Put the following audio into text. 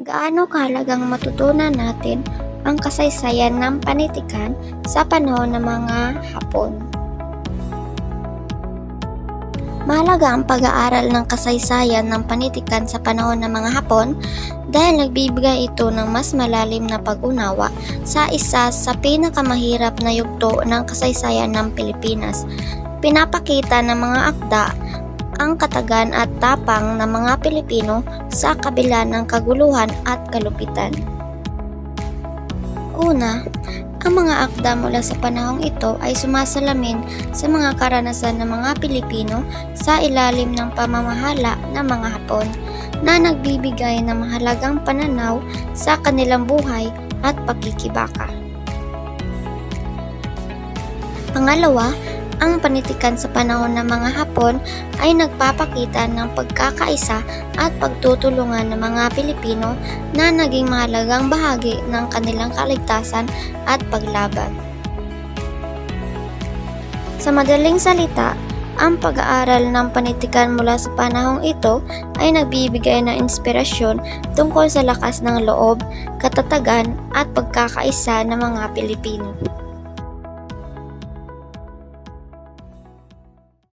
Gaano kahalagang matutunan natin ang kasaysayan ng panitikan sa panahon ng mga Hapon? Mahalaga ang pag-aaral ng kasaysayan ng panitikan sa panahon ng mga Hapon dahil nagbibigay ito ng mas malalim na pag-unawa sa isa sa pinakamahirap na yugto ng kasaysayan ng Pilipinas. Pinapakita ng mga akda ang katagan at tapang ng mga Pilipino sa kabila ng kaguluhan at kalupitan. Una, ang mga akda mula sa panahong ito ay sumasalamin sa mga karanasan ng mga Pilipino sa ilalim ng pamamahala ng mga Hapon na nagbibigay ng mahalagang pananaw sa kanilang buhay at pagkikibaka. Pangalawa, ang panitikan sa panahon ng mga Hapon ay nagpapakita ng pagkakaisa at pagtutulungan ng mga Pilipino na naging mahalagang bahagi ng kanilang kaligtasan at paglaban. Sa madaling salita, ang pag-aaral ng panitikan mula sa panahong ito ay nagbibigay ng inspirasyon tungkol sa lakas ng loob, katatagan at pagkakaisa ng mga Pilipino.